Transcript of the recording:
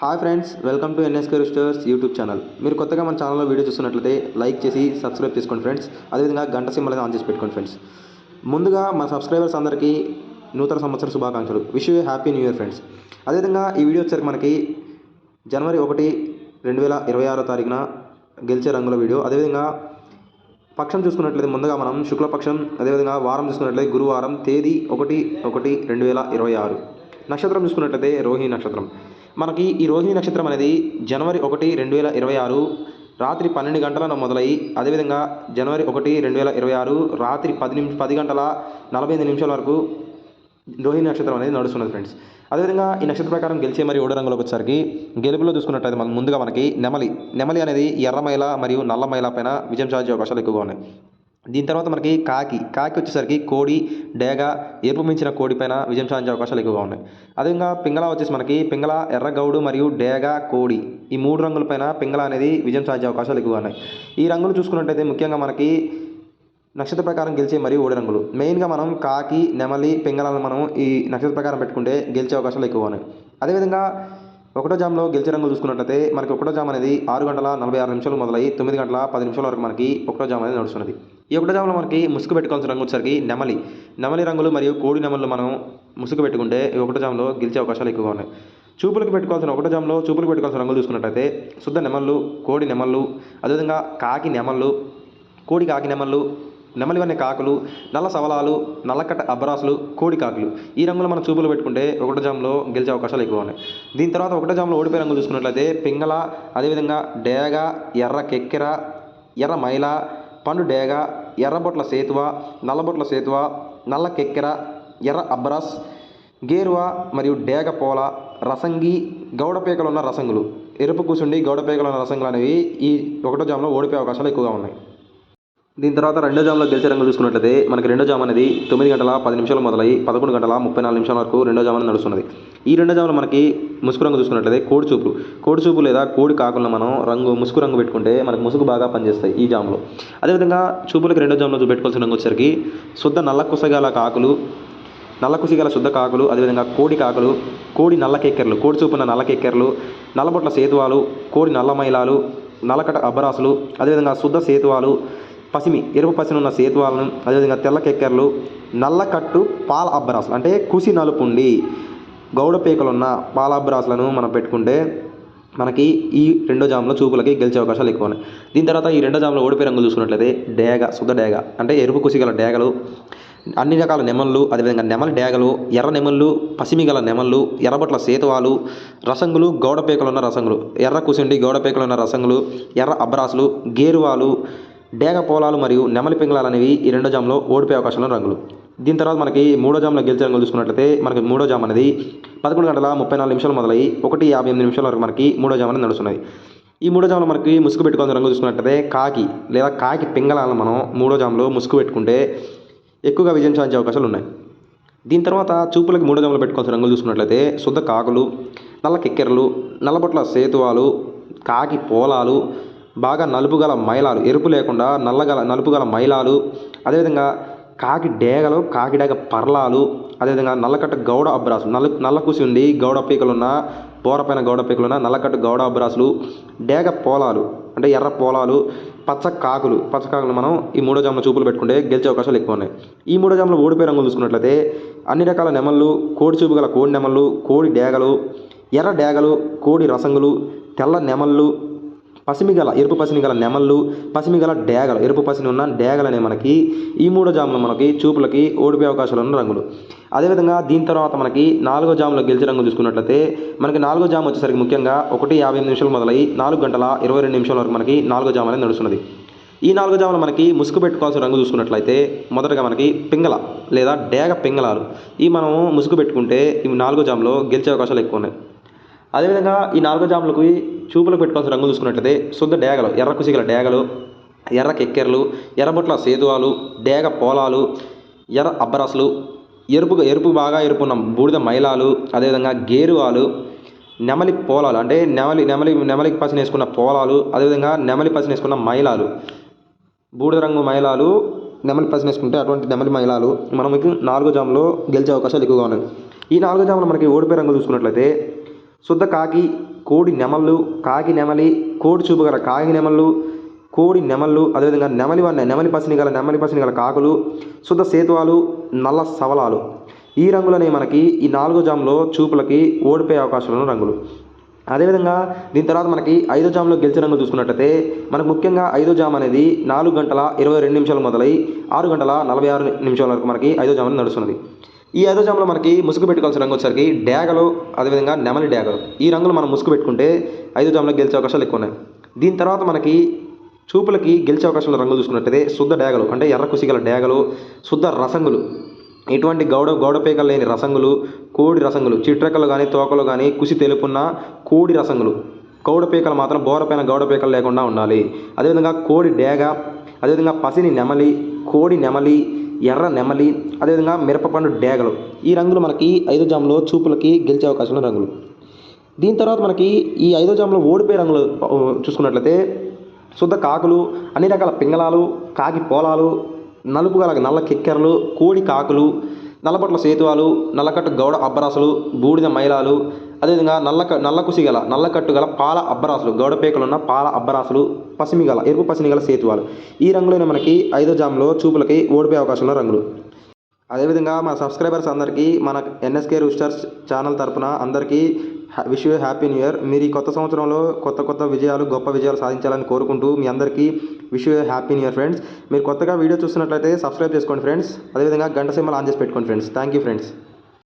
Hi friends welcome to NSK roosters YouTube channel మీరు కొత్తగా మన ఛానల్లో వీడియో చూస్తున్నట్లయితే లైక్ చేసి సబ్స్క్రైబ్ చేసుకోండి ఫ్రెండ్స్ అదేవిధంగా గంట సింబల్ అనేది ఆన్ చేసి పెట్టుకోండి ఫ్రెండ్స్ ముందుగా మన సబ్స్క్రైబర్స్ అందరికీ నూతన సంవత్సర శుభాకాంక్షలు. Wish you happy new year friends అదేవిధంగా ఈ వీడియో వచ్చేసరికి మనకి జనవరి ఒకటి రెండు వేల ఇరవై ఆరో తారీఖున గెలిచే రంగుల వీడియో అదేవిధంగా పక్షం చూసుకున్నట్లయితే ముందుగా మనం శుక్లపక్షం అదేవిధంగా వారం చూసుకున్నట్లయితే గురువారం తేదీ ఒకటి ఒకటి రెండు వేల ఇరవై ఆరు. నక్షత్రం చూసుకున్నట్లయితే రోహిణి నక్షత్రం. మనకి ఈ రోహిణి నక్షత్రం అనేది జనవరి ఒకటి రెండు వేల ఇరవై ఆరు రాత్రి పన్నెండు గంటల మొదలై అదేవిధంగా జనవరి ఒకటి రెండు వేల ఇరవై ఆరు రాత్రి పది నిమిష పది గంటల నలభై ఐదు నిమిషాల వరకు రోహిణి నక్షత్రం అనేది నడుస్తున్నది ఫ్రెండ్స్ అదేవిధంగా ఈ నక్షత్ర ప్రకారం గెలిచే మరియు ఓడ రంగులోకి వచ్చేసరికి గెలుపులో చూసుకున్నట్టయితే మనం ముందుగా మనకి నెమలి. నెమలి అనేది ఎర్రమైల మరియు నల్లమైల పైన విజయం సాధించే అవకాశాలు ఎక్కువగా ఉన్నాయి. దీని తర్వాత మనకి కాకి కాకి వచ్చేసరికి కోడి డేగ ఎరుపు మించిన కోడి పైన విజయం సాధించే అవకాశాలు ఎక్కువగా ఉన్నాయి. అదేవిధంగా పింగళ వచ్చేసి మనకి పింగళ ఎర్రగౌడు మరియు డేగ కోడి ఈ మూడు రంగులపైన పింగళ అనేది విజయం సాధించే అవకాశాలు ఎక్కువగా ఉన్నాయి. ఈ రంగులు చూసుకున్నట్టయితే ముఖ్యంగా మనకి నక్షత్ర ప్రకారం గెలిచే మరియు ఓడి రంగులు. మెయిన్గా మనం కాకి నెమలి పింగళాలను మనం ఈ నక్షత్ర ప్రకారం పెట్టుకుంటే గెలిచే అవకాశాలు ఎక్కువ ఉన్నాయి. అదేవిధంగా ఒకటో జామ్లో గెలిచే రంగులు చూసుకున్నట్లయితే మనకి ఒకటో జామ్ అనేది ఆరు గంటల నలభై ఆరు నిమిషాలు మొదలై తొమ్మిది గంటల పది నిమిషాల వరకు మనకి ఒకటో జామ్ అనేది నడుస్తున్నది. ఈ ఒకటో జామ్లో మనకి ముసుగు పెట్టుకోవాల్సిన రంగు వచ్చేసరికి నెమలి. నెమలి రంగులు మరియు కోడి నెమలు మనం ముసుగు పెట్టుకుంటే ఈ ఒకటో జామ్లో గెలిచే అవకాశాలు ఎక్కువగా ఉన్నాయి. చూపులకు పెట్టుకోవాల్సిన ఒకటో జామ్లో చూపులకు పెట్టుకోవాల్సిన రంగులు చూసుకున్నట్లయితే శుద్ధ నెమళ్ళు కోడి నెమళ్ళు అదేవిధంగా కాకి నెమళ్ళు కోడి కాకి నెమళ్ళు నెమలి కాకులు నల్ల సవలాలు నల్లకట్ట అబ్బరాసులు కోడి కాకులు. ఈ రంగులు మనం చూపులు పెట్టుకుంటే ఒకటో జామ్లో గెలిచే అవకాశాలు ఎక్కువ ఉన్నాయి. దీని తర్వాత ఒకటో జామ్లో ఓడిపోయే రంగులు చూసుకున్నట్లయితే పింగళ అదేవిధంగా డేగ ఎర్ర కెక్కెర ఎర్ర మైల పండు డేగ ఎర్రబొట్ల సేతువ నల్లబొట్ల సేతువ నల్ల కెక్కెర ఎర్ర అబ్బరాస్ గేరువ మరియు డేగ పోల రసంగి గౌడపేకలు ఉన్న రసంగులు. ఎరుపు కూసుండి గౌడపేకలు ఉన్న రసంగులు అనేవి ఈ ఒకటో జామ్లో ఓడిపోయే అవకాశాలు ఎక్కువగా ఉన్నాయి. దీని తర్వాత రెండో జామ్లో గెలిచే రంగులు చూసుకున్నట్లయితే మనకి రెండో జామ్ అనేది తొమ్మిది గంటల పది నిమిషాలు మొదలై పదకొండు గంటల ముప్పై నాలుగు నిమిషాల వరకు రెండో జామ్ అనేది నడుస్తున్నది. ఈ రెండో జామ్లో మనకి ముసుగు రంగు చూసుకున్నట్లయితే కోడి చూపులు కోడి చూపు లేదా కోడి కాకుండా మనం రంగు ముసుగు రంగు పెట్టుకుంటే మనకు ముసుగు బాగా పనిచేస్తాయి ఈ జామ్లో. అదేవిధంగా చూపులకు రెండో జామ్లో పెట్టుకోవాల్సిన రంగు వచ్చేసరికి శుద్ధ నల్ల కుసగాల కాకులు నల్ల కుసిగల శుద్ధ కాకులు అదేవిధంగా కోడి కాకులు కోడి నల్ల కెక్కెరలు కోడి చూపున్న నల్ల కెక్కెరలు నల్లబొట్ల సేతువాలు కోడి నల్ల మైలాలు నల్లకట అబ్బరాసులు అదేవిధంగా శుద్ధ సేతువాలు పసిమి ఎరుపు పసిమి ఉన్న సేతువాలను అదేవిధంగా తెల్ల కెక్కెరలు నల్లకట్టు పాల అబ్బరాసులు అంటే కుసి నలుపుండి గౌడ పేకలున్న పాల అబ్బరాసులను మనం పెట్టుకుంటే మనకి ఈ రెండో జామ్లో చూపులకి గెలిచే అవకాశాలు ఎక్కువ ఉన్నాయి దీని తర్వాత ఈ రెండో జామ్లో ఓడిపోయి రంగులు చూసుకున్నట్లయితే డేగ శుద్ధ డేగ అంటే ఎరుపు కుసిగల డేగలు అన్ని రకాల నెమళ్ళు అదేవిధంగా నెమలి డేగలు ఎర్ర నెమళ్ళు పసిమి గల నెమళ్ళు ఎర్రబట్ల సేతువాలు రసంగులు గౌడపేకలు ఉన్న రసంగులు ఎర్ర కుసిండి గౌడపేకలు ఉన్న రసంగులు ఎర్ర అబ్రాసులు గేరువాలు డేగ పోలాలు మరియు నెమలి పింగళాలు అనేవి ఈ రెండో జామ్లో ఓడిపోయే అవకాశాలు రంగులు. దీని తర్వాత మనకి మూడో జామ్లో గెలిచే రంగులు చూసుకున్నట్లయితే మనకి మూడో జామ్ అనేది పదకొండు గంటల ముప్పై నాలుగు నిమిషాలు మొదలై ఒకటి యాభై ఎనిమిది నిమిషాల వరకు మనకి మూడో జామ్ అనేది నడుస్తున్నాయి ఈ మూడో జామ్లో మనకి ముసుగు పెట్టుకున్న రంగు చూసుకున్నట్లయితే కాకి లేదా కాకి పింగళాలను మనం మూడో జామ్లో ముసుగు పెట్టుకుంటే ఎక్కువగా విజయం సాధించే అవకాశాలు ఉన్నాయి. దీని తర్వాత చూపులకి మూడో జాములు పెట్టుకోవాల్సిన రంగులు చూసుకున్నట్లయితే శుద్ధ కాకులు నల్ల కెక్కెరలు నల్లబొట్ల సేతువాలు కాకి పోలాలు బాగా నలుపు గల మైలాలు ఎరుపు లేకుండా నల్లగల నలుపు గల మైలాలు అదేవిధంగా కాకి డేగలు కాకి డేగ పర్లాలు అదేవిధంగా నల్లకట్ట గౌడ అబ్రాసులు నల్ల నల్ల కూసి ఉండి గౌడ పీకలున్న పోరపైన గౌడ పీకలున్న నల్లకట్ట గౌడ అబ్రాసులు డేగ పోలాలు అంటే ఎర్ర పోలాలు పచ్చ కాకులు పచ్చ కాకులు మనం ఈ మూడో జాములో చూపులు పెట్టుకుంటే గెలిచే అవకాశాలు ఎక్కువ ఉన్నాయి. ఈ మూడో జాములో ఓడిపోయే రంగులు చూసుకున్నట్లయితే అన్ని రకాల నెమళ్ళు కోడి చూపు గల కోడి నెమళ్ళు కోడి డేగలు ఎర్ర డేగలు కోడి రసంగులు తెల్ల నెమళ్ళు పసిమిగల ఎరుపు పసిమి గల నెమళ్ళు పసిమి గల డేగలు. ఎరుపు పసిని ఉన్న డేగలు అనే మనకి ఈ మూడో జాములో మనకి చూపులకి ఓడిపోయే అవకాశాలు ఉన్న రంగులు. అదేవిధంగా దీని తర్వాత మనకి నాలుగో జాములో గెలిచే రంగు చూసుకున్నట్లయితే మనకి నాలుగో జాము వచ్చేసరికి ముఖ్యంగా ఒకటి యాభై ఎనిమిది నిమిషాలు మొదలై నాలుగు గంటల ఇరవై రెండు నిమిషాల వరకు మనకి నాలుగో జాము అనేది నడుస్తున్నది. ఈ నాలుగో జాములు మనకి ముసుగు పెట్టుకోవాల్సిన రంగు చూసుకున్నట్లయితే మొదటగా మనకి పింగళ లేదా డేగ పింగళాలు. ఈ మనము ముసుగు పెట్టుకుంటే ఈ నాలుగో జాములో గెలిచే అవకాశాలు ఎక్కువ ఉన్నాయి. అదేవిధంగా ఈ నాలుగో జాములకు చూపులకు పెట్టుకోవాల్సిన రంగులు చూసుకున్నట్లయితే శుద్ధ డేగలు ఎర్ర కుసిగల డేగలు ఎర్ర కెక్కెర్లు ఎర్రబొట్ల సేతువాలు డేగ పోలాలు ఎర్ర అబ్బరాసులు ఎరుపు ఎరుపు బాగా ఎరుపున్న బూడిద మైలాలు అదేవిధంగా గేరువాలు నెమలి పోలాలు అంటే నెమలి నెమలి నెమలికి పసిన వేసుకున్న పోలాలు అదేవిధంగా నెమలి పసిన వేసుకున్న మైలాలు బూడిద రంగు మైలాలు నెమలి పసిన వేసుకుంటే అటువంటి నెమలి మైలాలు మనకి నాలుగో జాములో గెలిచే అవకాశాలు ఎక్కువగా ఉన్నాయి. ఈ నాలుగో జాములో మనకి ఓడిపోయే రంగు చూసుకున్నట్లయితే శుద్ధ కాకి కోడి నెమళ్ళు కాకి నెమలి కోడి చూపు గల కాకి నెమళ్ళు కోడి నెమళ్ళు అదేవిధంగా నెమలి వన్న నెమలి పసిని గల నెమలి పసిని గల కాకులు శుద్ధ సేతువాలు నల్ల సవలాలు. ఈ రంగులనే మనకి ఈ నాలుగో జాములో చూపులకి ఓడిపోయే అవకాశాలు ఉన్న రంగులు. అదేవిధంగా దీని తర్వాత మనకి ఐదో జామ్లో గెలిచిన రంగులు చూసుకున్నట్టయితే మనకు ముఖ్యంగా ఐదో జామ్ అనేది నాలుగు గంటల ఇరవై రెండు నిమిషాలు మొదలై ఆరు గంటల నలభై ఆరు నిమిషాల వరకు మనకి ఐదో జామ్ నడుస్తున్నది. ఈ ఐదో మనకి ముసుగు పెట్టుకోవాల్సిన రంగు వచ్చేసరికి డ్యాగలు అదేవిధంగా నెమలి డ్యాగలు. ఈ రంగులు మనం ముసుగు పెట్టుకుంటే ఐదో జాములో గెలిచే అవకాశాలు ఎక్కువ ఉన్నాయి. దీని తర్వాత మనకి చూపులకి గెలిచే అవకాశాల రంగులు చూసుకున్నట్టయితే శుద్ధ డ్యాగలు అంటే ఎర్ర కుసిగల డ్యాగలు శుద్ధ రసంగులు. ఎటువంటి గౌడ గౌడపేకలు లేని రసంగులు కోడి రసంగులు చిట్రెక్కలు కానీ తోకలు కానీ కుసి తెలుపున్న కోడి రసంగులు. గౌడపేకలు మాత్రం బోరపైన గౌడపేకలు లేకుండా ఉండాలి. అదేవిధంగా కోడి డేగ అదేవిధంగా పసిని నెమలి కోడి నెమలి ఎర్ర నెమలి అదేవిధంగా మిరపపండు డేగలు. ఈ రంగులు మనకి ఐదో జాములో చూపులకి గెలిచే అవకాశం రంగులు. దీని తర్వాత మనకి ఈ ఐదో జాములో ఓడిపోయే రంగులు చూసుకున్నట్లయితే శుద్ధ కాకులు అన్ని రకాల పింగళాలు కాకి పోలాలు నలుపు గల నల్ల కిక్కెరలు కోడి కాకులు నల్లపట్ల సేతువాలు నల్లకట్టు గౌడ అబ్బరాసులు బూడిద మైలాలు అదేవిధంగా నల్ల నల్లకుసి గల నల్లకట్టు గల పాల అబ్బరాసులు గౌడ పేకలున్న పాల అబ్బరాసులు పసిమి గల ఎరుపు పసిమి గల సేతువాలు. ఈ రంగులోనే మనకి ఐదో జాములో చూపులకి ఓడిపోయే అవకాశంలో రంగులు. అదేవిధంగా మా సబ్స్క్రైబర్స్ అందరికీ మన ఎన్ఎస్కే రూస్టర్స్ ఛానల్ తరపున అందరికీ wish you happy new year. మీరు ఈ కొత్త సంవత్సరంలో కొత్త కొత్త విజయాలు గొప్ప విజయాలు సాధించాలని కోరుకుంటూ మీ అందరికీ wish you happy new year friends. మీరు కొత్తగా వీడియో చూస్తున్నట్లయితే సబ్స్క్రైబ్ చేసుకోండి ఫ్రెండ్స్. అదేవిధంగా గంట సింబల్ ఆన్ చేసి పెట్టుకోండి ఫ్రెండ్స్. Thank you friends.